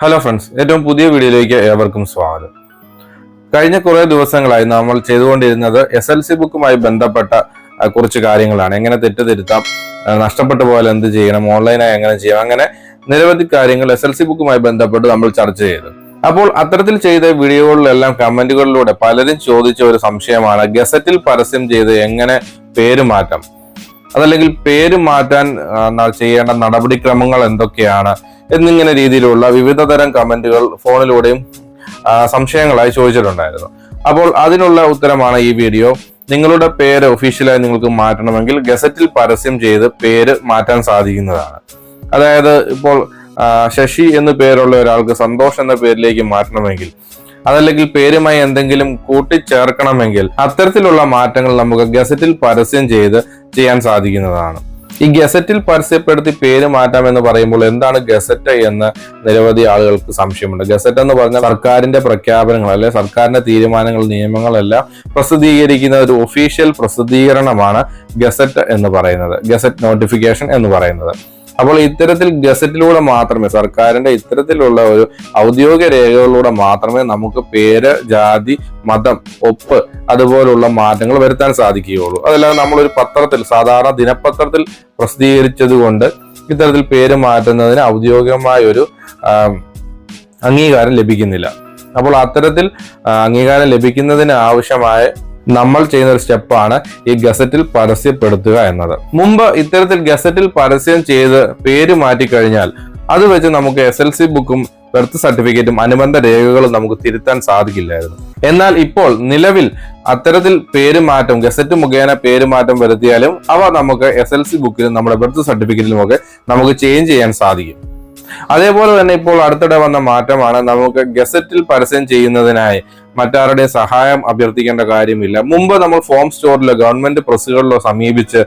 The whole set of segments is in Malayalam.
ഹലോ ഫ്രണ്ട്സ് ഏറ്റവും പുതിയ വീഡിയോയിലേക്ക് ഏവർക്കും സ്വാഗതം. കഴിഞ്ഞ കുറേ ദിവസങ്ങളായി നമ്മൾ ചെയ്തുകൊണ്ടിരുന്നത് എസ് എൽ സി ബുക്കുമായി ബന്ധപ്പെട്ട കുറച്ച് കാര്യങ്ങളാണ്. എങ്ങനെ തെറ്റുതിരുത്താം നഷ്ടപ്പെട്ടു പോയാൽ എന്ത് ചെയ്യണം ഓൺലൈനായി എങ്ങനെ ചെയ്യാം അങ്ങനെ നിരവധി കാര്യങ്ങൾ എസ് എൽ സി ബുക്കുമായി ബന്ധപ്പെട്ട് നമ്മൾ ചർച്ച ചെയ്തു. അപ്പോൾ അത്തരത്തിൽ ചെയ്ത വീഡിയോകളിലെല്ലാം കമന്റുകളിലൂടെ പലരും ചോദിച്ച ഒരു സംശയമാണ് ഗസറ്റിൽ പരസ്യം ചെയ്ത് എങ്ങനെ പേര് മാറ്റാം? അതല്ലെങ്കിൽ പേര് മാറ്റാൻ ചെയ്യേണ്ട നടപടിക്രമങ്ങൾ എന്തൊക്കെയാണ് എന്നിങ്ങനെ രീതിയിലുള്ള വിവിധ തരം കമന്റുകൾ ഫോണിലൂടെയും സംശയങ്ങളായി ചോദിച്ചിട്ടുണ്ടായിരുന്നു. അപ്പോൾ അതിനുള്ള ഉത്തരമാണ് ഈ വീഡിയോ. നിങ്ങളുടെ പേര് ഒഫീഷ്യലായി നിങ്ങൾക്ക് മാറ്റണമെങ്കിൽ ഗസറ്റിൽ പരസ്യം ചെയ്ത് പേര് മാറ്റാൻ സാധിക്കുന്നതാണ്. അതായത് ഇപ്പോൾ ശശി എന്ന് പേരുള്ള ഒരാൾക്ക് സന്തോഷ് എന്ന പേരിലേക്ക് മാറ്റണമെങ്കിൽ അതല്ലെങ്കിൽ പേരുമായി എന്തെങ്കിലും കൂട്ടിച്ചേർക്കണമെങ്കിൽ അത്തരത്തിലുള്ള മാറ്റങ്ങൾ നമുക്ക് ഗസറ്റിൽ പരസ്യം ചെയ്ത് ചെയ്യാൻ സാധിക്കുന്നതാണ്. ഈ ഗസറ്റിൽ പരസ്യപ്പെടുത്തി പേര് മാറ്റാം എന്ന് പറയുമ്പോൾ എന്താണ് ഗസറ്റ് എന്ന് നിരവധി ആളുകൾക്ക് സംശയമുണ്ട്. ഗസറ്റ് എന്ന് പറഞ്ഞാൽ സർക്കാരിന്റെ പ്രഖ്യാപനങ്ങൾ അല്ലെ സർക്കാരിന്റെ തീരുമാനങ്ങൾ നിയമങ്ങളെല്ലാം പ്രസിദ്ധീകരിക്കുന്ന ഒരു ഒഫീഷ്യൽ പ്രസിദ്ധീകരണമാണ് ഗസറ്റ് എന്ന് പറയുന്നത്. ഗസറ്റ് നോട്ടിഫിക്കേഷൻ എന്ന് പറയുന്നത്. അപ്പോൾ ഇത്തരത്തിൽ ഗസറ്റിലൂടെ മാത്രമേ സർക്കാരിന്റെ ഇത്തരത്തിലുള്ള ഒരു ഔദ്യോഗിക രേഖകളിലൂടെ മാത്രമേ നമുക്ക് പേര് ജാതി മതം ഒപ്പ് അതുപോലുള്ള മാറ്റങ്ങൾ വരുത്താൻ സാധിക്കുകയുള്ളൂ. അതല്ലാതെ നമ്മളൊരു പത്രത്തിൽ സാധാരണ ദിനപത്രത്തിൽ പ്രസിദ്ധീകരിച്ചത് കൊണ്ട് ഇത്തരത്തിൽ പേര് മാറ്റുന്നതിന് ഔദ്യോഗികമായ ഒരു അംഗീകാരം ലഭിക്കുന്നില്ല. അപ്പോൾ അത്തരത്തിൽ അംഗീകാരം ലഭിക്കുന്നതിന് ആവശ്യമായ നമ്മൾ ചെയ്യുന്ന ഒരു സ്റ്റെപ്പാണ് ഈ ഗസറ്റിൽ പരസ്യപ്പെടുത്തുക എന്നത്. മുമ്പ് ഇത്തരത്തിൽ ഗസറ്റിൽ പരസ്യം ചെയ്ത് പേര് മാറ്റിക്കഴിഞ്ഞാൽ അത് വെച്ച് നമുക്ക് എസ് എൽ സി ബുക്കും ബർത്ത് സർട്ടിഫിക്കറ്റും അനുബന്ധ രേഖകളും നമുക്ക് തിരുത്താൻ സാധിക്കില്ലായിരുന്നു. എന്നാൽ ഇപ്പോൾ നിലവിൽ അത്തരത്തിൽ പേരുമാറ്റം ഗസറ്റ് മുഖേന പേരുമാറ്റം വരുത്തിയാലും അവ നമുക്ക് എസ് എൽ സി ബുക്കിലും നമ്മുടെ ബർത്ത് സർട്ടിഫിക്കറ്റിലും ഒക്കെ നമുക്ക് ചേഞ്ച് ചെയ്യാൻ സാധിക്കും. അതേപോലെ തന്നെ ഇപ്പോൾ അടുത്തിടെ വന്ന മാറ്റമാണ് നമുക്ക് ഗസറ്റിൽ പരസ്യം ചെയ്യുന്നതിനായി മറ്റാരുടെയും സഹായം അഭ്യർത്ഥിക്കേണ്ട കാര്യമില്ല. മുമ്പ് നമ്മൾ ഫോം സ്റ്റോറിലോ ഗവൺമെന്റ് പ്രസ്സുകളിലോ സമീപിച്ച്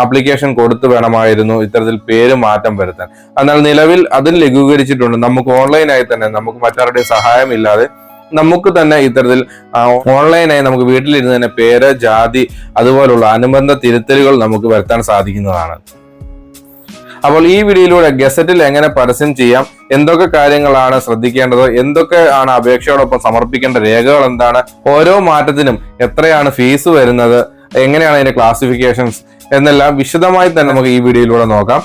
ആപ്ലിക്കേഷൻ കൊടുത്തു വേണമായിരുന്നു ഇത്തരത്തിൽ പേര് മാറ്റം വരുത്താൻ. എന്നാൽ നിലവിൽ അതിൽ ലഘൂകരിച്ചിട്ടുണ്ട്. നമുക്ക് ഓൺലൈനായി തന്നെ നമുക്ക് മറ്റാരുടെ സഹായം ഇല്ലാതെ നമുക്ക് തന്നെ ഇത്തരത്തിൽ ഓൺലൈനായി നമുക്ക് വീട്ടിലിരുന്ന് തന്നെ പേര് ജാതി അതുപോലുള്ള അനുബന്ധ തിരുത്തലുകൾ നമുക്ക് വരുത്താൻ സാധിക്കുന്നതാണ്. അപ്പോൾ ഈ വീഡിയോയിലൂടെ ഗസറ്റിൽ എങ്ങനെ പരസ്യം ചെയ്യാം? എന്തൊക്കെ കാര്യങ്ങളാണ് ശ്രദ്ധിക്കേണ്ടത്? എന്തൊക്കെ ആണ് അപേക്ഷയോടൊപ്പം സമർപ്പിക്കേണ്ട രേഖകൾ എന്താണ്? ഓരോ മാറ്റത്തിനും എത്രയാണ് ഫീസ് വരുന്നത്? എങ്ങനെയാണ് അതിന്റെ ക്ലാസിഫിക്കേഷൻസ് എന്നെല്ലാം വിശദമായി തന്നെ നമുക്ക് ഈ വീഡിയോയിലൂടെ നോക്കാം.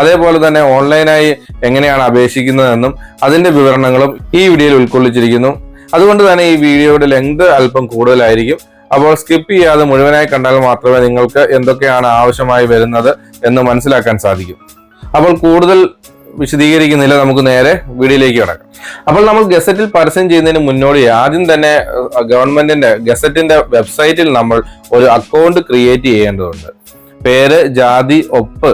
അതേപോലെ തന്നെ ഓൺലൈനായി എങ്ങനെയാണ് അപേക്ഷിക്കുന്നതെന്നും അതിന്റെ വിവരണങ്ങളും ഈ വീഡിയോയിൽ ഉൾക്കൊള്ളിച്ചിരിക്കുന്നു. അതുകൊണ്ട് തന്നെ ഈ വീഡിയോയുടെ ലെങ്ത് അല്പം കൂടുതലായിരിക്കും. അപ്പോൾ സ്കിപ്പ് ചെയ്യാതെ മുഴുവനായി കണ്ടാൽ മാത്രമേ നിങ്ങൾക്ക് എന്തൊക്കെയാണ് ആവശ്യമായി വരുന്നത് എന്ന് മനസ്സിലാക്കാൻ സാധിക്കും. അപ്പോൾ കൂടുതൽ വിശദീകരിക്കുന്നില്ല നമുക്ക് നേരെ വീഡിയോയിലേക്ക് കിടക്കാം. അപ്പോൾ നമ്മൾ ഗസറ്റിൽ പരസ്യം ചെയ്യുന്നതിന് മുന്നോടി ആദ്യം തന്നെ ഗവൺമെന്റിന്റെ ഗസറ്റിന്റെ വെബ്സൈറ്റിൽ നമ്മൾ ഒരു അക്കൗണ്ട് ക്രിയേറ്റ് ചെയ്യേണ്ടതുണ്ട്. പേര് ജാതി ഒപ്പ്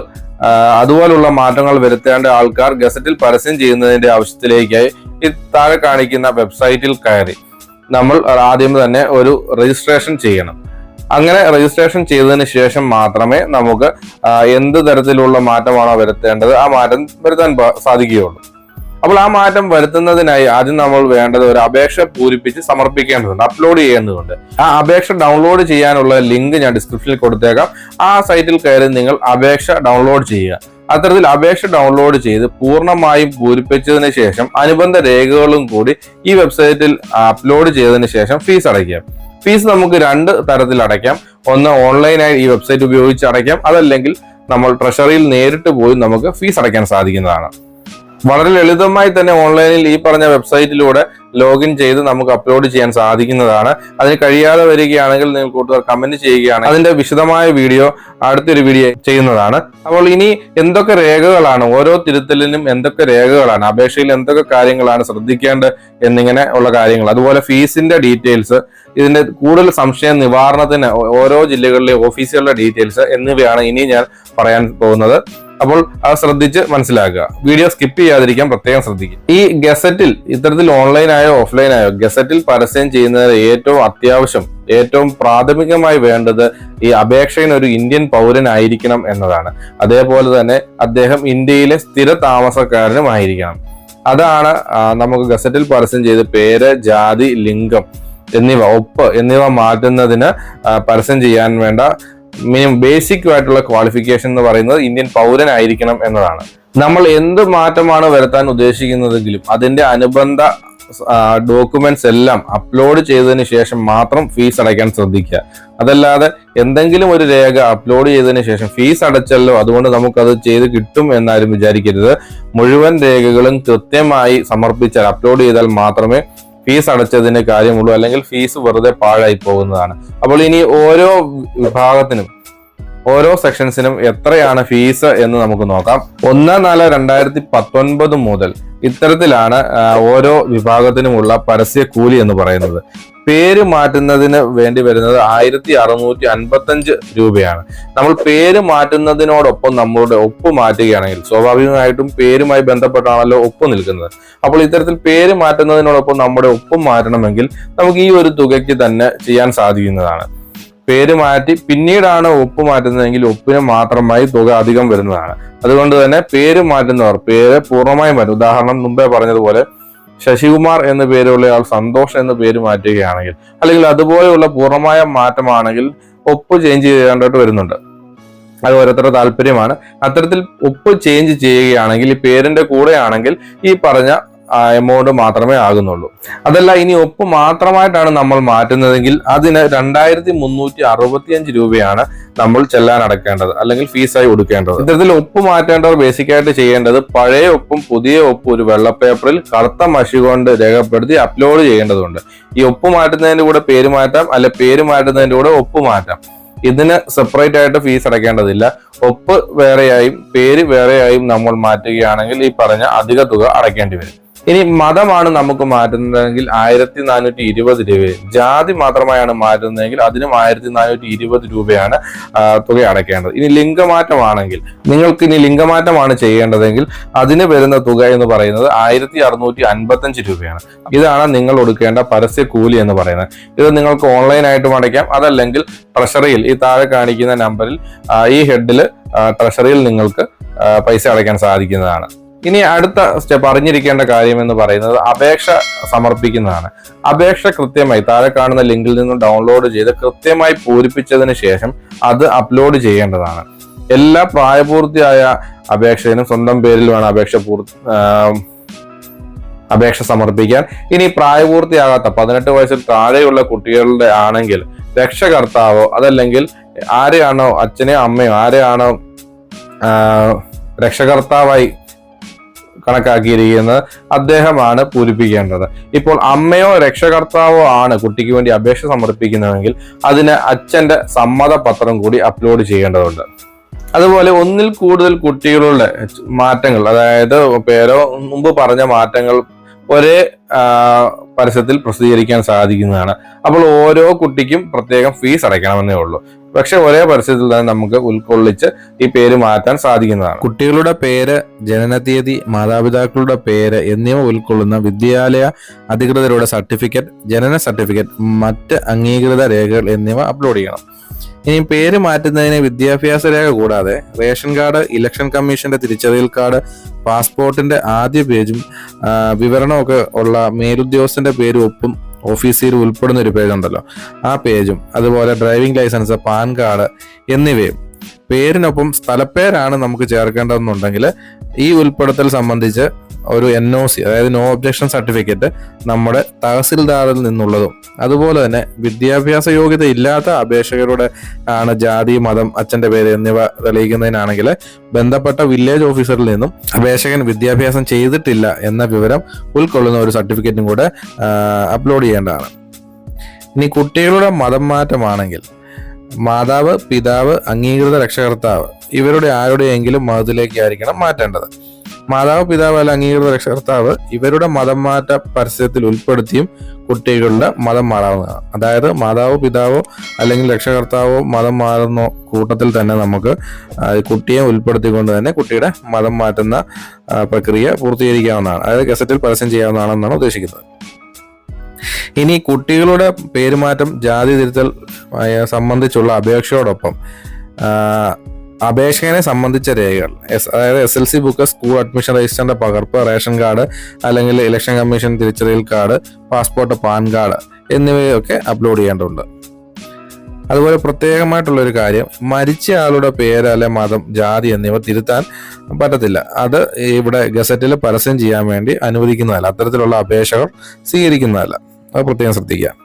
അതുപോലുള്ള മാറ്റങ്ങൾ വരുത്തേണ്ട ആൾക്കാർ ഗസറ്റിൽ പരസ്യം ചെയ്യുന്നതിന്റെ ആവശ്യത്തിലേക്കായി ഈ താഴെ കാണിക്കുന്ന വെബ്സൈറ്റിൽ കയറി നമ്മൾ ആദ്യം തന്നെ ഒരു രജിസ്ട്രേഷൻ ചെയ്യണം. അങ്ങനെ രജിസ്ട്രേഷൻ ചെയ്തതിന് ശേഷം മാത്രമേ നമുക്ക് എന്ത് തരത്തിലുള്ള മാറ്റമാണോ വരുത്തേണ്ടത് ആ മാറ്റം വരുത്താൻ സാധിക്കുകയുള്ളൂ. അപ്പോൾ ആ മാറ്റം വരുത്തുന്നതിനായി ആദ്യം നമ്മൾ വേണ്ടത് ഒരു അപേക്ഷ പൂരിപ്പിച്ച് സമർപ്പിക്കേണ്ടതുണ്ട് അപ്ലോഡ് ചെയ്യേണ്ടതുണ്ട്. ആ അപേക്ഷ ഡൗൺലോഡ് ചെയ്യാനുള്ള ലിങ്ക് ഞാൻ ഡിസ്ക്രിപ്ഷനിൽ കൊടുത്തേക്കാം. ആ സൈറ്റിൽ കയറി നിങ്ങൾ അപേക്ഷ ഡൗൺലോഡ് ചെയ്യുക. അത്തരത്തിൽ അപേക്ഷ ഡൗൺലോഡ് ചെയ്ത് പൂർണമായും പൂരിപ്പിച്ചതിന് ശേഷം അനുബന്ധ രേഖകളും കൂടി ഈ വെബ്സൈറ്റിൽ അപ്ലോഡ് ചെയ്തതിന് ശേഷം ഫീസ് അടയ്ക്കുക. ഫീസ് നമുക്ക് രണ്ട് തരത്തിൽ അടയ്ക്കാം. ഒന്ന് ഓൺലൈനായി ഈ വെബ്സൈറ്റ് ഉപയോഗിച്ച് അടയ്ക്കാം. അതല്ലെങ്കിൽ നമ്മൾ ട്രഷറിയിൽ നേരിട്ട് പോയി നമുക്ക് ഫീസ് അടയ്ക്കാൻ സാധിക്കുന്നതാണ്. വളരെ ലളിതമായി തന്നെ ഓൺലൈനിൽ ഈ പറഞ്ഞ വെബ്സൈറ്റിലൂടെ ലോഗിൻ ചെയ്ത് നമുക്ക് അപ്ലോഡ് ചെയ്യാൻ സാധിക്കുന്നതാണ്. അതിന് കഴിയാതെ വരികയാണെങ്കിൽ നിങ്ങൾ കൂട്ടുകാർ കമന്റ് ചെയ്യുകയാണ്. അതിന്റെ വിശദമായ വീഡിയോ അടുത്തൊരു വീഡിയോ ചെയ്യുന്നതാണ്. അപ്പോൾ ഇനി എന്തൊക്കെ രേഖകളാണ്? ഓരോ തിരുത്തലിനും എന്തൊക്കെ രേഖകളാണ്? അപേക്ഷയിൽ എന്തൊക്കെ കാര്യങ്ങളാണ് ശ്രദ്ധിക്കേണ്ടത് എന്നിങ്ങനെ ഉള്ള കാര്യങ്ങൾ. അതുപോലെ ഫീസിന്റെ ഡീറ്റെയിൽസ് ഇതിന്റെ കൂടുതൽ സംശയ നിവാരണത്തിന് ഓരോ ജില്ലകളിലെ ഓഫീസുകളുടെ ഡീറ്റെയിൽസ് എന്നിവയാണ് ഇനി ഞാൻ പറയാൻ പോകുന്നത്. അപ്പോൾ അത് ശ്രദ്ധിച്ച് മനസ്സിലാക്കുക. വീഡിയോ സ്കിപ്പ് ചെയ്യാതിരിക്കാൻ പ്രത്യേകം ശ്രദ്ധിക്കുക. ഈ ഗസറ്റിൽ ഇത്തരത്തിൽ ഓൺലൈനായോ ഓഫ്ലൈനായോ ഗസറ്റിൽ പരസ്യം ചെയ്യുന്നതിന് ഏറ്റവും അത്യാവശ്യം ഏറ്റവും പ്രാഥമികമായി വേണ്ടത് ഈ അപേക്ഷകൻ ഒരു ഇന്ത്യൻ പൗരനായിരിക്കണം എന്നതാണ്. അതേപോലെ തന്നെ അദ്ദേഹം ഇന്ത്യയിലെ സ്ഥിര താമസക്കാരനും ആയിരിക്കണം. അതാണ് നമുക്ക് ഗസറ്റിൽ പരസ്യം ചെയ്ത് പേര് ജാതി ലിംഗം എന്നിവ ഒപ്പ് എന്നിവ മാറ്റുന്നതിന് പരസ്യം ചെയ്യാൻ വേണ്ട മിനിമം ബേസിക് ആയിട്ടുള്ള ക്വാളിഫിക്കേഷൻ എന്ന് പറയുന്നത് ഇന്ത്യൻ പൗരനായിരിക്കണം എന്നതാണ്. നമ്മൾ എന്ത് മാറ്റമാണ് വരുത്താൻ ഉദ്ദേശിക്കുന്നതെങ്കിലും അതിന്റെ അനുബന്ധ ഡോക്യുമെന്റ്സ് എല്ലാം അപ്ലോഡ് ചെയ്തതിന് ശേഷം മാത്രം ഫീസ് അടയ്ക്കാൻ ശ്രദ്ധിക്കുക. അതല്ലാതെ എന്തെങ്കിലും ഒരു രേഖ അപ്ലോഡ് ചെയ്തതിന് ശേഷം ഫീസ് അടച്ചല്ലോ അതുകൊണ്ട് നമുക്കത് ചെയ്ത് കിട്ടും എന്നാരും വിചാരിക്കരുത്. മുഴുവൻ രേഖകളും കൃത്യമായി സമർപ്പിച്ചാൽ അപ്ലോഡ് ചെയ്താൽ മാത്രമേ ഫീസ് അടച്ചതിന്റെ കാര്യമുള്ളൂ അല്ലെങ്കിൽ ഫീസ് വെറുതെ പാഴായി പോകുന്നതാണ്. അപ്പോൾ ഇനി ഓരോ വിഭാഗത്തിനും ഓരോ സെക്ഷൻസിനും എത്രയാണ് ഫീസ് എന്ന് നമുക്ക് നോക്കാം. ഒന്ന് നാല് രണ്ടായിരത്തി പത്തൊൻപത് മുതൽ ഇത്തരത്തിലാണ് ഓരോ വിഭാഗത്തിനുമുള്ള പരസ്യ കൂലി എന്ന് പറയുന്നത്. പേര് മാറ്റുന്നതിന് വേണ്ടി വരുന്നത് ആയിരത്തി അറുന്നൂറ്റി അൻപത്തഞ്ച് രൂപയാണ്. നമ്മൾ പേര് മാറ്റുന്നതിനോടൊപ്പം നമ്മളുടെ ഒപ്പ് മാറ്റുകയാണെങ്കിൽ സ്വാഭാവികമായിട്ടും പേരുമായി ബന്ധപ്പെട്ടാണല്ലോ ഒപ്പ് നിൽക്കുന്നത്. അപ്പോൾ ഇത്തരത്തിൽ പേര് മാറ്റുന്നതിനോടൊപ്പം നമ്മുടെ ഒപ്പ് മാറ്റണമെങ്കിൽ നമുക്ക് ഈ ഒരു തുകയ്ക്ക് തന്നെ ചെയ്യാൻ സാധിക്കുന്നതാണ്. പേര് മാറ്റി പിന്നീടാണ് ഒപ്പ് മാറ്റുന്നതെങ്കിൽ ഒപ്പിന് മാത്രമായി തുക അധികം വരുന്നതാണ്. അതുകൊണ്ട് തന്നെ പേര് മാറ്റുന്നവർ പേര് പൂർണമായും മാറ്റും. ഉദാഹരണം മുമ്പേ പറഞ്ഞതുപോലെ ശശികുമാർ എന്ന പേരുള്ള ആൾ സന്തോഷ് എന്ന പേര് മാറ്റുകയാണെങ്കിൽ അല്ലെങ്കിൽ അതുപോലെയുള്ള പൂർണമായ മാറ്റമാണെങ്കിൽ ഒപ്പ് ചേഞ്ച് ചെയ്യേണ്ടതായിട്ട് വരുന്നുണ്ട്. അത് ഓരോരുത്തരുടെ താല്പര്യമാണ്. അത്തരത്തിൽ ഒപ്പ് ചേഞ്ച് ചെയ്യുകയാണെങ്കിൽ ഈ പേരിന്റെ കൂടെയാണെങ്കിൽ ഈ പറഞ്ഞ എമൗണ്ട് മാത്രമേ ആകുന്നുള്ളൂ. അതല്ല ഇനി ഒപ്പ് മാത്രമായിട്ടാണ് നമ്മൾ മാറ്റുന്നതെങ്കിൽ അതിന് രണ്ടായിരത്തി മുന്നൂറ്റി അറുപത്തിയഞ്ച് രൂപയാണ് നമ്മൾ ചെല്ലാൻ അടക്കേണ്ടത് അല്ലെങ്കിൽ ഫീസായി കൊടുക്കേണ്ടത് ഇത്തരത്തിൽ ഒപ്പ് മാറ്റേണ്ടവർ ബേസിക് ആയിട്ട് ചെയ്യേണ്ടത് പഴയ ഒപ്പും പുതിയ ഒപ്പും ഒരു വെള്ള പേപ്പറിൽ കറുത്ത മഷി കൊണ്ട് രേഖപ്പെടുത്തി അപ്ലോഡ് ചെയ്യേണ്ടതുണ്ട്. ഈ ഒപ്പ് മാറ്റുന്നതിന്റെ കൂടെ പേര് മാറ്റാം അല്ലെ പേര് മാറ്റുന്നതിന്റെ കൂടെ ഒപ്പ് മാറ്റാം. ഇതിന് സെപ്പറേറ്റ് ആയിട്ട് ഫീസ് അടയ്ക്കേണ്ടതില്ല ഒപ്പ് വേറെയായും പേര് വേറെയായും നമ്മൾ മാറ്റുകയാണെങ്കിൽ ഈ പറഞ്ഞ അധിക തുക അടയ്ക്കേണ്ടി വരും. ഇനി മതമാണ് നമുക്ക് മാറ്റുന്നതെങ്കിൽ ആയിരത്തി നാനൂറ്റി ഇരുപത് രൂപ. ജാതി മാത്രമായാണ് മാറ്റുന്നതെങ്കിൽ അതിനും ആയിരത്തി നാനൂറ്റി ഇരുപത് രൂപയാണ് തുക അടയ്ക്കേണ്ടത്. ഇനി ലിംഗമാറ്റമാണെങ്കിൽ നിങ്ങൾക്ക് ഇനി ലിംഗമാറ്റമാണ് ചെയ്യേണ്ടതെങ്കിൽ അതിന് വരുന്ന തുക എന്ന് പറയുന്നത് ആയിരത്തി അറുന്നൂറ്റി അൻപത്തഞ്ച് രൂപയാണ്. ഇതാണ് നിങ്ങൾ കൊടുക്കേണ്ട പരസ്യ കൂലി എന്ന് പറയുന്നത്. ഇത് നിങ്ങൾക്ക് ഓൺലൈനായിട്ടും അടയ്ക്കാം. അതല്ലെങ്കിൽ ട്രഷറിയിൽ ഈ താഴെ കാണിക്കുന്ന നമ്പറിൽ ഈ ഹെഡിൽ ട്രഷറിയിൽ നിങ്ങൾക്ക് പൈസ അടയ്ക്കാൻ സാധിക്കുന്നതാണ്. ഇനി അടുത്ത സ്റ്റെപ്പ് അറിഞ്ഞിരിക്കേണ്ട കാര്യം എന്ന് പറയുന്നത് അപേക്ഷ സമർപ്പിക്കുന്നതാണ്. അപേക്ഷ കൃത്യമായി താഴെ കാണുന്ന ലിങ്കിൽ നിന്ന് ഡൗൺലോഡ് ചെയ്ത് കൃത്യമായി പൂരിപ്പിച്ചതിന് ശേഷം അത് അപ്ലോഡ് ചെയ്യേണ്ടതാണ്. എല്ലാ പ്രായപൂർത്തിയായ അപേക്ഷകനും സ്വന്തം പേരിൽ വേണം അപേക്ഷ പൂർത്തി അപേക്ഷ സമർപ്പിക്കാൻ. ഇനി പ്രായപൂർത്തിയാകാത്ത പതിനെട്ട് വയസ്സിൽ താഴെയുള്ള കുട്ടികളുടെ ആണെങ്കിൽ രക്ഷകർത്താവോ അതല്ലെങ്കിൽ ആരെയാണോ അച്ഛനെയോ അമ്മയോ ആരെയാണോ രക്ഷകർത്താവായി കണക്കാക്കിയിരിക്കുന്നത് അദ്ദേഹമാണ് പൂരിപ്പിക്കേണ്ടത്. ഇപ്പോൾ അമ്മയോ രക്ഷകർത്താവോ ആണ് കുട്ടിക്ക് വേണ്ടി അപേക്ഷ സമർപ്പിക്കുന്നതെങ്കിൽ അതിന് അച്ഛന്റെ സമ്മതപത്രം കൂടി അപ്ലോഡ് ചെയ്യേണ്ടതുണ്ട്. അതുപോലെ ഒന്നിൽ കൂടുതൽ കുട്ടികളുടെ മാറ്റങ്ങൾ അതായത് പേരോ മുമ്പ് പറഞ്ഞ മാറ്റങ്ങൾ ഒരേ പരസ്യത്തിൽ പ്രസിദ്ധീകരിക്കാൻ സാധിക്കുന്നതാണ്. അപ്പോൾ ഓരോ കുട്ടിക്കും പ്രത്യേകം ഫീസ് അടയ്ക്കണമെന്നേ ഉള്ളൂ. പക്ഷെ ഒരേ പരസ്യത്തിൽ തന്നെ നമുക്ക് ഉൾക്കൊള്ളിച്ച് ഈ പേര് മാറ്റാൻ സാധിക്കുന്നതാണ്. കുട്ടികളുടെ പേര് ജനനതീയതി മാതാപിതാക്കളുടെ പേര് എന്നിവ ഉൾക്കൊള്ളുന്ന വിദ്യാലയ അധികൃതരുടെ സർട്ടിഫിക്കറ്റ് ജനന സർട്ടിഫിക്കറ്റ് മറ്റ് അംഗീകൃത രേഖകൾ എന്നിവ അപ്ലോഡ് ചെയ്യണം. ഇനി പേര് മാറ്റുന്നതിന് വിദ്യാഭ്യാസ രേഖ കൂടാതെ റേഷൻ കാർഡ് ഇലക്ഷൻ കമ്മീഷന്റെ തിരിച്ചറിയൽ കാർഡ് പാസ്പോർട്ടിന്റെ ആദ്യ പേജും വിവരണമൊക്കെ ഉള്ള മേലുദ്യോഗസ്ഥന്റെ പേരും ഒപ്പും ഓഫീസിൽ ഉൾപ്പെടുന്ന ഒരു പേജ് ഉണ്ടല്ലോ. ആ പേജും അതുപോലെ ഡ്രൈവിംഗ് ലൈസൻസ് പാൻ കാർഡ് എന്നിവയും പേരിനൊപ്പം സ്ഥലപ്പേരാണ് നമുക്ക് ചേർക്കേണ്ടതെന്നുണ്ടെങ്കിൽ ഈ ഉൾപ്പെടുത്തൽ സംബന്ധിച്ച് ഒരു എൻ ഒ സി അതായത് നോ ഒബ്ജക്ഷൻ സർട്ടിഫിക്കറ്റ് നമ്മുടെ തഹസിൽദാറിൽ നിന്നുള്ളതും. അതുപോലെ തന്നെ വിദ്യാഭ്യാസ യോഗ്യത ഇല്ലാത്ത അപേക്ഷകരുടെ ആണ് ജാതി മതം അച്ഛന്റെ പേര് എന്നിവ തെളിയിക്കുന്നതിനാണെങ്കിൽ ബന്ധപ്പെട്ട വില്ലേജ് ഓഫീസറിൽ നിന്നും അപേക്ഷകൻ വിദ്യാഭ്യാസം ചെയ്തിട്ടില്ല എന്ന വിവരം ഉൾക്കൊള്ളുന്ന ഒരു സർട്ടിഫിക്കറ്റും കൂടെ അപ്ലോഡ് ചെയ്യേണ്ടതാണ്. ഇനി കുട്ടികളുടെ മതം മാറ്റമാണെങ്കിൽ മാതാവ് പിതാവ് അംഗീകൃത രക്ഷകർത്താവ് ഇവരുടെ ആരുടെയെങ്കിലും മതത്തിലേക്കായിരിക്കണം മാറ്റേണ്ടത്. മാതാവ് പിതാവ് അല്ല അംഗീകൃത രക്ഷകർത്താവ് ഇവരുടെ മതം മാറ്റ പരസ്യത്തിൽ ഉൾപ്പെടുത്തിയും കുട്ടികളുടെ മതം മാറാവുന്നതാണ്. അതായത് മാതാവോ പിതാവോ അല്ലെങ്കിൽ രക്ഷകർത്താവോ മതം മാറുന്ന കൂട്ടത്തിൽ തന്നെ നമുക്ക് കുട്ടിയെ ഉൾപ്പെടുത്തിക്കൊണ്ട് തന്നെ കുട്ടിയുടെ മതം മാറ്റുന്ന പ്രക്രിയ പൂർത്തീകരിക്കാവുന്നതാണ്. അതായത് ഗസറ്റിൽ പരസ്യം ചെയ്യാവുന്നതാണെന്നാണ് ഉദ്ദേശിക്കുന്നത്. ഇനി കുട്ടികളുടെ പേരുമാറ്റം ജാതി തിരുത്തൽ സംബന്ധിച്ചുള്ള അപേക്ഷയോടൊപ്പം അപേക്ഷകനെ സംബന്ധിച്ച രേഖകൾ. എസ് അതായത് S L C book school admission രജിസ്റ്ററിന്റെ പകർപ്പ് റേഷൻ കാർഡ് അല്ലെങ്കിൽ ഇലക്ഷൻ കമ്മീഷൻ തിരിച്ചറിയൽ കാർഡ് പാസ്പോർട്ട് പാൻ കാർഡ് എന്നിവയൊക്കെ അപ്ലോഡ് ചെയ്യേണ്ടതുണ്ട്. അതുപോലെ പ്രത്യേകമായിട്ടുള്ള ഒരു കാര്യം മരിച്ച ആളുടെ പേര് അല്ലെ മതം ജാതി എന്നിവ തിരുത്താൻ പറ്റത്തില്ല. അത് ഇവിടെ ഗസറ്റിൽ പരസ്യം ചെയ്യാൻ വേണ്ടി അനുവദിക്കുന്നതല്ല. അത്തരത്തിലുള്ള അപേക്ഷകൾ സ്വീകരിക്കുന്നതല്ല. അത് പ്രത്യേകം ശ്രദ്ധിക്കുക.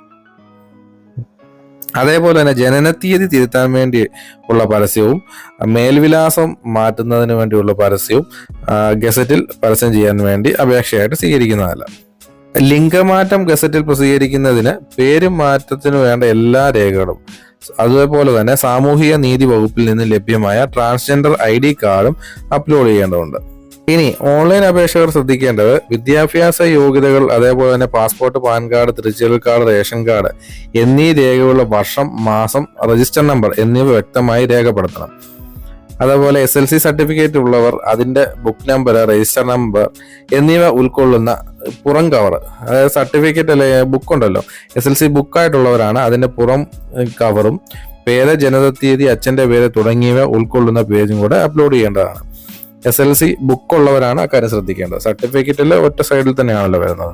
അതേപോലെ തന്നെ ജനനത്തീയതി തിരുത്താൻ വേണ്ടി ഉള്ള പരസ്യവും മേൽവിലാസം മാറ്റുന്നതിന് വേണ്ടിയുള്ള പരസ്യവും ഗസറ്റിൽ പരസ്യം ചെയ്യാൻ വേണ്ടി അപേക്ഷയായിട്ട് സ്വീകരിക്കുന്നതല്ല. ലിംഗമാറ്റം ഗസറ്റിൽ പ്രസിദ്ധീകരിക്കുന്നതിന് പേര് മാറ്റത്തിന് വേണ്ട എല്ലാ രേഖകളും അതുപോലെ തന്നെ സാമൂഹിക നീതി വകുപ്പിൽ നിന്ന് ലഭ്യമായ ട്രാൻസ്ജെൻഡർ ഐ ഡി കാർഡും അപ്ലോഡ് ചെയ്യേണ്ടതുണ്ട്. ഇനി ഓൺലൈൻ അപേക്ഷകർ ശ്രദ്ധിക്കേണ്ടത് വിദ്യാഭ്യാസ യോഗ്യതകൾ അതേപോലെ തന്നെ പാസ്പോർട്ട് പാൻ കാർഡ് തിരിച്ചറിയൽ കാർഡ് റേഷൻ കാർഡ് എന്നീ രേഖകളുടെ വർഷം മാസം രജിസ്റ്റർ നമ്പർ എന്നിവ വ്യക്തമായി രേഖപ്പെടുത്തണം. അതേപോലെ എസ് എൽ സി സർട്ടിഫിക്കറ്റ് ഉള്ളവർ അതിന്റെ ബുക്ക് നമ്പർ രജിസ്റ്റർ നമ്പർ എന്നിവ ഉൾക്കൊള്ളുന്ന പുറം കവർ അതായത് സർട്ടിഫിക്കറ്റ് അല്ലെ ബുക്ക് ഉണ്ടല്ലോ. എസ് എൽ സി ബുക്കായിട്ടുള്ളവരാണ് അതിന്റെ പുറം കവറും പേര് ജനനത്തീയതി അച്ഛന്റെ പേര് തുടങ്ങിയവ ഉൾക്കൊള്ളുന്ന പേജും കൂടെ അപ്ലോഡ് ചെയ്യേണ്ടതാണ്. എസ് എൽ സി ബുക്ക് ഉള്ളവരാണ് അക്കാര്യം ശ്രദ്ധിക്കേണ്ടത്. സർട്ടിഫിക്കറ്റിൽ ഒറ്റ സൈഡിൽ തന്നെയാണല്ലോ വരുന്നത്.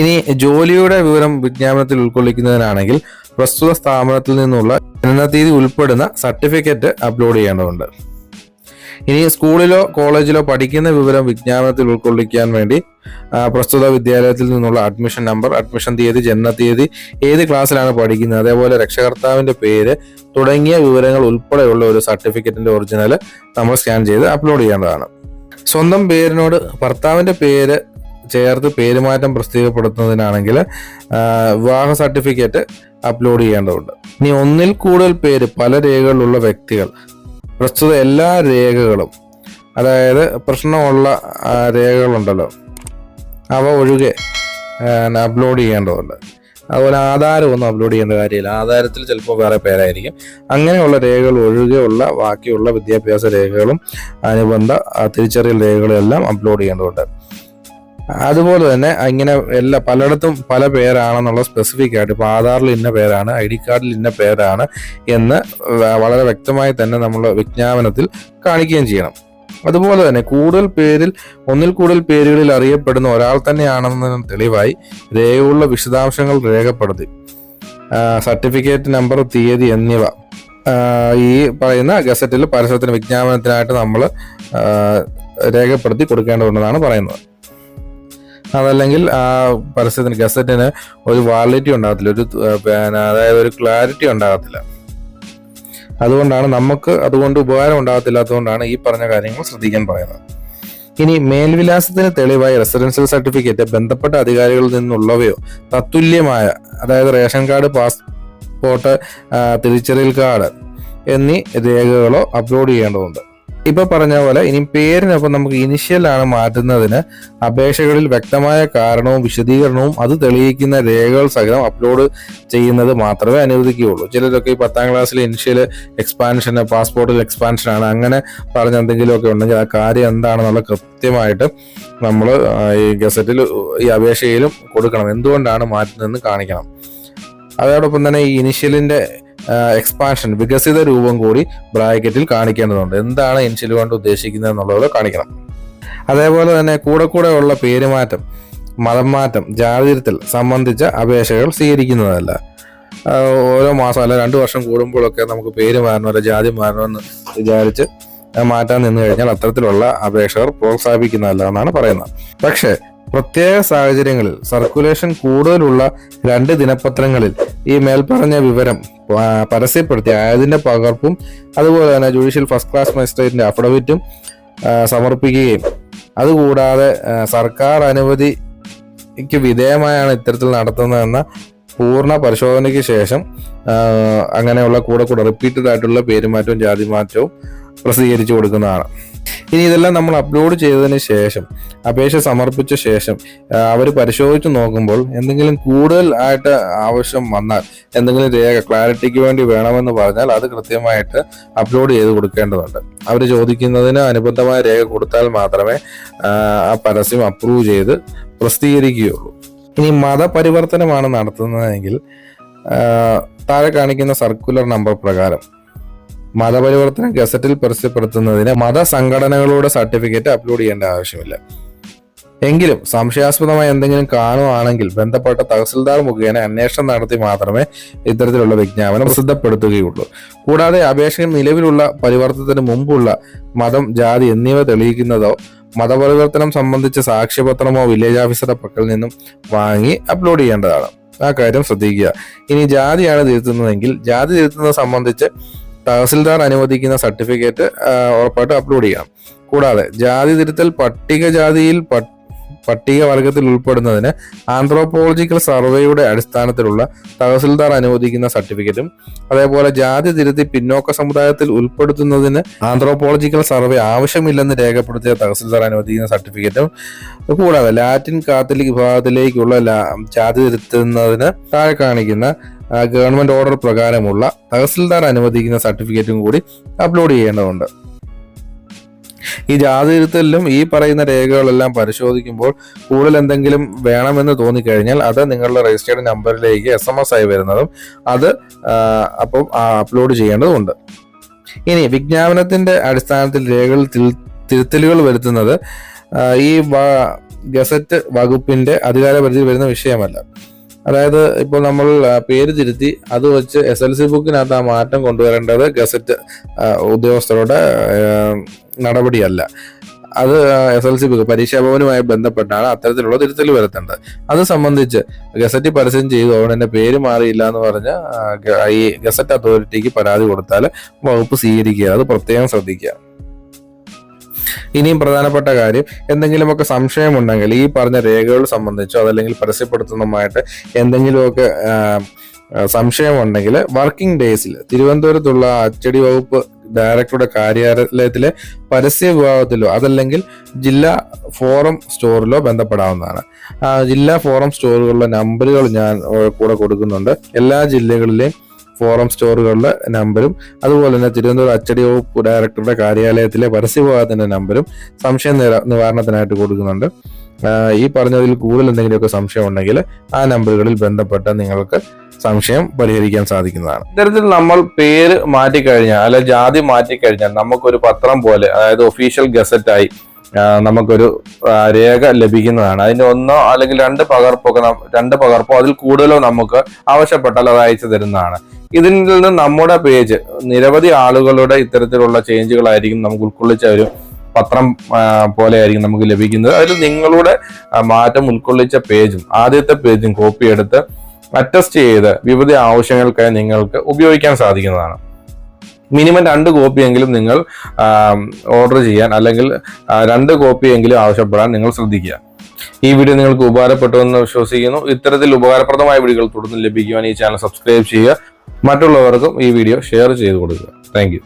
ഇനി ജോലിയുടെ വിവരം വിജ്ഞാപനത്തിൽ ഉൾക്കൊള്ളിക്കുന്നതിനാണെങ്കിൽ പ്രസ്തുത സ്ഥാപനത്തിൽ നിന്നുള്ള ജനനതീയതി ഉൾപ്പെടുന്ന സർട്ടിഫിക്കറ്റ് അപ്ലോഡ് ചെയ്യേണ്ടതുണ്ട്. ഇനി സ്കൂളിലോ കോളേജിലോ പഠിക്കുന്ന വിവരം വിജ്ഞാപനത്തിൽ ഉൾക്കൊള്ളിക്കാൻ വേണ്ടി പ്രസ്തുത വിദ്യാലയത്തിൽ നിന്നുള്ള അഡ്മിഷൻ നമ്പർ അഡ്മിഷൻ തീയതി ജനന തീയതി ഏത് ക്ലാസ്സിലാണ് പഠിക്കുന്നത് അതേപോലെ രക്ഷകർത്താവിന്റെ പേര് തുടങ്ങിയ വിവരങ്ങൾ ഉൾപ്പെടെയുള്ള ഒരു സർട്ടിഫിക്കറ്റിന്റെ ഒറിജിനൽ നമ്മൾ സ്കാൻ ചെയ്ത് അപ്ലോഡ് ചെയ്യേണ്ടതാണ്. സ്വന്തം പേരിനോട് ഭർത്താവിന്റെ പേര് ചേർത്ത് പേരുമാറ്റം പ്രസിദ്ധീകപ്പെടുത്തുന്നതിനാണെങ്കിൽ വിവാഹ സർട്ടിഫിക്കറ്റ് അപ്ലോഡ് ചെയ്യേണ്ടതുണ്ട്. ഇനി ഒന്നിൽ കൂടുതൽ പേര് പല രേഖകളിലുള്ള വ്യക്തികൾ പ്രസ്തുത എല്ലാ രേഖകളും അതായത് പ്രശ്നമുള്ള രേഖകളുണ്ടല്ലോ. അവ ഒഴികെ അപ്ലോഡ് ചെയ്യേണ്ടതുണ്ട്. അതുപോലെ ആധാരം ഒന്നും അപ്ലോഡ് ചെയ്യേണ്ട കാര്യമില്ല. ആധാരത്തിൽ ചിലപ്പോൾ വേറെ പേരായിരിക്കും. അങ്ങനെയുള്ള രേഖകൾ ഒഴികെയുള്ള ബാക്കിയുള്ള വിദ്യാഭ്യാസ രേഖകളും അനുബന്ധ തിരിച്ചറിയൽ രേഖകളും എല്ലാം അപ്ലോഡ് ചെയ്യേണ്ടതുണ്ട്. അതുപോലെ തന്നെ ഇങ്ങനെ എല്ലാ പലയിടത്തും പല പേരാണെന്നുള്ള സ്പെസിഫിക് ആയിട്ട് ഇപ്പോൾ ആധാറിൽ ഇന്ന പേരാണ് ഐ ഡി കാർഡിൽ ഇന്ന പേരാണ് എന്ന് വളരെ വ്യക്തമായി തന്നെ നമ്മൾ വിജ്ഞാപനത്തിൽ കാണിക്കുകയും ചെയ്യണം. അതുപോലെ തന്നെ കൂടുതൽ പേരിൽ ഒന്നിൽ കൂടുതൽ പേരുകളിൽ അറിയപ്പെടുന്ന ഒരാൾ തന്നെയാണെന്നതിന് തെളിവായി രേഖയുള്ള വിശദാംശങ്ങൾ രേഖപ്പെടുത്തി. സർട്ടിഫിക്കറ്റ് നമ്പർ തീയതി എന്നിവ. ഈ പറയുന്ന ഗസറ്റിൽ പരസ്യത്തിന് വിജ്ഞാപനത്തിനായിട്ട് നമ്മൾ രേഖപ്പെടുത്തി കൊടുക്കേണ്ടതുണ്ടെന്നാണ് പറയുന്നത്. അതല്ലെങ്കിൽ ആ പരസ്യത്തിന് ഗസറ്റിന് ഒരു വാലിറ്റി ഉണ്ടാകത്തില്ല. ഒരു പിന്നെ അതായത് ഒരു ക്ലാരിറ്റി ഉണ്ടാകത്തില്ല. അതുകൊണ്ടാണ് നമുക്ക് അതുകൊണ്ട് ഉപകാരം ഉണ്ടാകത്തില്ലാത്തതുകൊണ്ടാണ് ഈ പറഞ്ഞ കാര്യങ്ങൾ ശ്രദ്ധിക്കാൻ പറയുന്നത്. ഇനി മേൽവിലാസത്തിന് തെളിവായി റെസിഡൻഷ്യൽ സർട്ടിഫിക്കറ്റ് ബന്ധപ്പെട്ട അധികാരികളിൽ നിന്നുള്ളവയോ തത്തുല്യമായ അതായത് റേഷൻ കാർഡ് പാസ്പോർട്ട് തിരിച്ചറിയൽ കാർഡ് എന്നീ രേഖകളോ അപ്ലോഡ് ചെയ്യേണ്ടതുണ്ട്. ഇപ്പൊ പറഞ്ഞ പോലെ ഇനി പേരിനൊപ്പം നമുക്ക് ഇനിഷ്യൽ ആണ് മാറ്റുന്നതിന് അപേക്ഷകളിൽ വ്യക്തമായ കാരണവും വിശദീകരണവും അത് തെളിയിക്കുന്ന രേഖകൾ സഹിതം അപ്ലോഡ് ചെയ്യുന്നത് മാത്രമേ അനുവദിക്കുകയുള്ളൂ. ചിലരൊക്കെ ഈ പത്താം ക്ലാസ്സിലെ ഇനിഷ്യൽ എക്സ്പാൻഷൻ പാസ്പോർട്ടിൽ എക്സ്പാൻഷൻ ആണ്. അങ്ങനെ പറഞ്ഞ എന്തെങ്കിലുമൊക്കെ ഉണ്ടെങ്കിൽ ആ കാര്യം എന്താണെന്നുള്ള കൃത്യമായിട്ട് നമ്മൾ ഈ ഗസറ്റിൽ ഈ അപേക്ഷയിലും കൊടുക്കണം. എന്തുകൊണ്ടാണ് മാറ്റുന്നതെന്ന് കാണിക്കണം. അതോടൊപ്പം തന്നെ ഈ ഇനിഷ്യലിന്റെ എക്സ്പാൻഷൻ വികസിത രൂപം കൂടി ബ്രാക്കറ്റിൽ കാണിക്കേണ്ടതുണ്ട്. എന്താണ് എൻഷിൽ കൊണ്ട് ഉദ്ദേശിക്കുന്നത് എന്നുള്ളത് കാണിക്കണം. അതേപോലെ തന്നെ കൂടെ കൂടെ ഉള്ള പേരുമാറ്റം മതം മാറ്റം ജാതിരത്തിൽ തിരുത്തൽ സംബന്ധിച്ച അപേക്ഷകൾ സ്വീകരിക്കുന്നതല്ല. ഓരോ മാസം അല്ല രണ്ടു വർഷം കൂടുമ്പോഴൊക്കെ നമുക്ക് പേര് മാറണോ അല്ലെ ജാതി മാറണമെന്ന് വിചാരിച്ച് മാറ്റാൻ നിന്ന് കഴിഞ്ഞാൽ അത്തരത്തിലുള്ള അപേക്ഷകർ പ്രോത്സാഹിപ്പിക്കുന്നതല്ല എന്നാണ് പറയുന്നത്. പക്ഷേ പ്രത്യേക സാഹചര്യങ്ങളിൽ സർക്കുലേഷൻ കൂടുതലുള്ള രണ്ട് ദിനപത്രങ്ങളിൽ ഈ മേൽപ്പറഞ്ഞ വിവരം പരസ്യപ്പെടുത്തി. ആയതിന്റെ പകർപ്പും അതുപോലെ തന്നെ ജുഡീഷ്യൽ ഫസ്റ്റ് ക്ലാസ് മജിസ്ട്രേറ്റിന്റെ അഫിഡവിറ്റും സമർപ്പിക്കുകയും. അതുകൂടാതെ സർക്കാർ അനുമതിക്ക് വിധേയമായാണ് ഇത്തരത്തിൽ നടത്തുന്നതെന്ന പൂർണ പരിശോധനയ്ക്ക് ശേഷം അങ്ങനെയുള്ള കൂടെ കൂടെ റിപ്പീറ്റഡ് ആയിട്ടുള്ള പേരുമാറ്റവും ജാതി മാറ്റവും പ്രസിദ്ധീകരിച്ചു കൊടുക്കുന്നതാണ്. ഇനി ഇതെല്ലാം നമ്മൾ അപ്ലോഡ് ചെയ്തതിന് ശേഷം അപേക്ഷ സമർപ്പിച്ച ശേഷം അവർ പരിശോധിച്ച് നോക്കുമ്പോൾ എന്തെങ്കിലും കൂടുതൽ ആയിട്ട് ആവശ്യം വന്നാൽ എന്തെങ്കിലും രേഖ ക്ലാരിറ്റിക്ക് വേണ്ടി വേണമെന്ന് പറഞ്ഞാൽ അത് കൃത്യമായിട്ട് അപ്ലോഡ് ചെയ്ത് കൊടുക്കേണ്ടതുണ്ട്. അവർ ചോദിക്കുന്നതിന് അനുബന്ധമായ രേഖ കൊടുത്താൽ മാത്രമേ ആ, പരസ്യം അപ്രൂവ് ചെയ്ത് പ്രസിദ്ധീകരിക്കുകയുള്ളൂ. ഇനി മതപരിവർത്തനമാണ് നടത്തുന്നതെങ്കിൽ താഴെ കാണിക്കുന്ന സർക്കുലർ നമ്പർ പ്രകാരം മതപരിവർത്തനം ഗസറ്റിൽ പരസ്യപ്പെടുത്തുന്നതിന് മതസംഘടനകളുടെ സർട്ടിഫിക്കറ്റ് അപ്ലോഡ് ചെയ്യേണ്ട ആവശ്യമില്ല. എങ്കിലും സംശയാസ്പദമായ എന്തെങ്കിലും കാണുകയാണെങ്കിൽ ബന്ധപ്പെട്ട തഹസിൽദാർ മുഖേന അന്വേഷണം നടത്തി മാത്രമേ ഇത്തരത്തിലുള്ള വിജ്ഞാപനം പ്രസിദ്ധപ്പെടുത്തുകയുള്ളൂ. കൂടാതെ അപേക്ഷകൻ നിലവിലുള്ള പരിവർത്തനത്തിന് മുമ്പുള്ള മതം ജാതി എന്നിവ തെളിയിക്കുന്നതോ മതപരിവർത്തനം സംബന്ധിച്ച സാക്ഷ്യപത്രമോ വില്ലേജ് ഓഫീസറുടെ പക്കൽ നിന്നും വാങ്ങി അപ്ലോഡ് ചെയ്യേണ്ടതാണ്. ആ കാര്യം ശ്രദ്ധിക്കുക. ഇനി ജാതിയാണ് തിരുത്തുന്നതെങ്കിൽ ജാതി തിരുത്തുന്നത് സംബന്ധിച്ച് തഹസിൽദാർ അനുവദിക്കുന്ന സർട്ടിഫിക്കറ്റ് ഉറപ്പായിട്ട് അപ്ലോഡ് ചെയ്യണം. കൂടാതെ ജാതി തിരുത്തൽ പട്ടികജാതിയിൽ പ- പട്ടികവർഗത്തിൽ ഉൾപ്പെടുന്നതിന് ആന്ത്രോപോളജിക്കൽ സർവേയുടെ അടിസ്ഥാനത്തിലുള്ള തഹസിൽദാർ അനുവദിക്കുന്ന സർട്ടിഫിക്കറ്റും അതേപോലെ ജാതി തിരുത്തി പിന്നോക്ക സമുദായത്തിൽ ഉൾപ്പെടുത്തുന്നതിന് ആന്ത്രോപോളജിക്കൽ സർവേ ആവശ്യമില്ലെന്ന് രേഖപ്പെടുത്തിയ തഹസിൽദാർ അനുവദിക്കുന്ന സർട്ടിഫിക്കറ്റും കൂടാതെ ലാറ്റിൻ കാത്തലിക് വിഭാഗത്തിലേക്കുള്ള ജാതി തിരുത്തുന്നതിന് താഴെ കാണിക്കുന്ന ഗവൺമെന്റ് ഓർഡർ പ്രകാരമുള്ള തഹസിൽദാർ അനുവദിക്കുന്ന സർട്ടിഫിക്കറ്റും കൂടി അപ്ലോഡ് ചെയ്യേണ്ടതുണ്ട്. ഈ ജാതിരുത്തലിലും ഈ പറയുന്ന രേഖകളെല്ലാം പരിശോധിക്കുമ്പോൾ കൂടുതൽ എന്തെങ്കിലും വേണമെന്ന് തോന്നിക്കഴിഞ്ഞാൽ അത് നിങ്ങളുടെ രജിസ്റ്റേർഡ് നമ്പറിലേക്ക് എസ് എം എസ് ആയി വരുന്നതും അത് അപ്പം അപ്ലോഡ് ചെയ്യേണ്ടതുണ്ട്. ഇനി വിജ്ഞാപനത്തിന്റെ അടിസ്ഥാനത്തിൽ രേഖകൾ തിരു- തിരുത്തലുകൾ വരുത്തുന്നത് ഈ ഗസറ്റ് വകുപ്പിന്റെ അധികാരപരിധിയിൽ വരുന്ന വിഷയമല്ല. അതായത് ഇപ്പോൾ നമ്മൾ പേര് തിരുത്തി അത് വെച്ച് എസ് എൽ സി ബുക്കിനകത്ത് ആ മാറ്റം കൊണ്ടുവരേണ്ടത് ഗസറ്റ് ഉദ്യോഗസ്ഥരുടെ നടപടിയല്ല. അത് എസ് എൽ സി ബുക്ക് പരീക്ഷാ ഭവനുമായി ബന്ധപ്പെട്ടാണ് അത്തരത്തിലുള്ള തിരുത്തൽ വരുത്തേണ്ടത്. അത് സംബന്ധിച്ച് ഗസറ്റ് പരസ്യം ചെയ്തു അതുകൊണ്ട് എന്റെ പേര് മാറിയില്ല എന്ന് പറഞ്ഞ് ഈ ഗസറ്റ് അതോറിറ്റിക്ക് പരാതി കൊടുത്താൽ വകുപ്പ് സ്വീകരിക്കുക. അത് പ്രത്യേകം ശ്രദ്ധിക്കുക. ഇനിയും പ്രധാനപ്പെട്ട കാര്യം എന്തെങ്കിലുമൊക്കെ സംശയമുണ്ടെങ്കിൽ ഈ പറഞ്ഞ രേഖകൾ സംബന്ധിച്ചോ അതല്ലെങ്കിൽ പരസ്യപ്പെടുത്തുന്നതുമായിട്ട് എന്തെങ്കിലുമൊക്കെ സംശയമുണ്ടെങ്കിൽ വർക്കിംഗ് ഡേയ്സിൽ തിരുവനന്തപുരത്തുള്ള അച്ചടി വകുപ്പ് ഡയറക്ടറുടെ കാര്യാലയത്തിലെ പരസ്യ വിഭാഗത്തിലോ അതല്ലെങ്കിൽ ജില്ലാ ഫോറം സ്റ്റോറിലോ ബന്ധപ്പെടാവുന്നതാണ്. ജില്ലാ ഫോറം സ്റ്റോറുകളുടെ നമ്പറുകൾ ഞാൻ കൂടെ കൊടുക്കുന്നുണ്ട്. എല്ലാ ജില്ലകളിലെയും ഫോറം സ്റ്റോറുകളുടെ നമ്പരും അതുപോലെ തന്നെ തിരുവനന്തപുരം അച്ചടി വകുപ്പ് ഡയറക്ടറുടെ കാര്യാലയത്തിലെ പരസ്യ വിഭാഗത്തിന്റെ നമ്പരും സംശയ നിവാരണത്തിനായിട്ട് കൊടുക്കുന്നുണ്ട്. ഈ പറഞ്ഞതിൽ കൂടുതൽ എന്തെങ്കിലുമൊക്കെ സംശയം ഉണ്ടെങ്കിൽ ആ നമ്പറുകളിൽ ബന്ധപ്പെട്ട് നിങ്ങൾക്ക് സംശയം പരിഹരിക്കാൻ സാധിക്കുന്നതാണ്. ഇത്തരത്തിൽ നമ്മൾ പേര് മാറ്റിക്കഴിഞ്ഞാൽ അല്ലെ ജാതി മാറ്റിക്കഴിഞ്ഞാൽ നമുക്കൊരു പത്രം പോലെ അതായത് ഒഫീഷ്യൽ ഗസറ്റായി നമുക്കൊരു രേഖ ലഭിക്കുന്നതാണ്. അതിന്റെ ഒന്നോ അല്ലെങ്കിൽ രണ്ട് പകർപ്പൊക്കെ നം- രണ്ട് പകർപ്പോ അതിൽ കൂടുതലോ നമുക്ക് ആവശ്യപ്പെട്ടാൽ അത് അയച്ചു തരുന്നതാണ്. ഇതിൽ നിന്ന് നമ്മുടെ പേജ് നിരവധി ആളുകളുടെ ഇത്തരത്തിലുള്ള ചേഞ്ചുകളായിരിക്കും നമുക്ക് ഉൾക്കൊള്ളിച്ച ഒരു പത്രം പോലെയായിരിക്കും നമുക്ക് ലഭിക്കുന്നത്. അതിൽ നിങ്ങളുടെ മാറ്റം ഉൾക്കൊള്ളിച്ച പേജും ആദ്യത്തെ പേജും കോപ്പി എടുത്ത് അറ്റസ്റ്റ് ചെയ്ത് വിവിധ ആവശ്യങ്ങൾക്കായി നിങ്ങൾക്ക് ഉപയോഗിക്കാൻ സാധിക്കുന്നതാണ്. മിനിമം രണ്ട് കോപ്പിയെങ്കിലും നിങ്ങൾ ഓർഡർ ചെയ്യാൻ അല്ലെങ്കിൽ രണ്ട് കോപ്പിയെങ്കിലും ആവശ്യപ്പെടാൻ നിങ്ങൾ ശ്രദ്ധിക്കുക. ഈ വീഡിയോ നിങ്ങൾക്ക് ഉപകാരപ്പെട്ടു എന്ന് വിശ്വസിക്കുന്നു. ഇത്തരത്തിൽ ഉപകാരപ്രദമായ വീഡിയോകൾ തുടർന്ന് ലഭിക്കുവാൻ ഈ ചാനൽ സബ്സ്ക്രൈബ് ചെയ്യുക. മറ്റുള്ളവർക്കും ഈ വീഡിയോ ഷെയർ ചെയ്ത് കൊടുക്കുക. താങ്ക്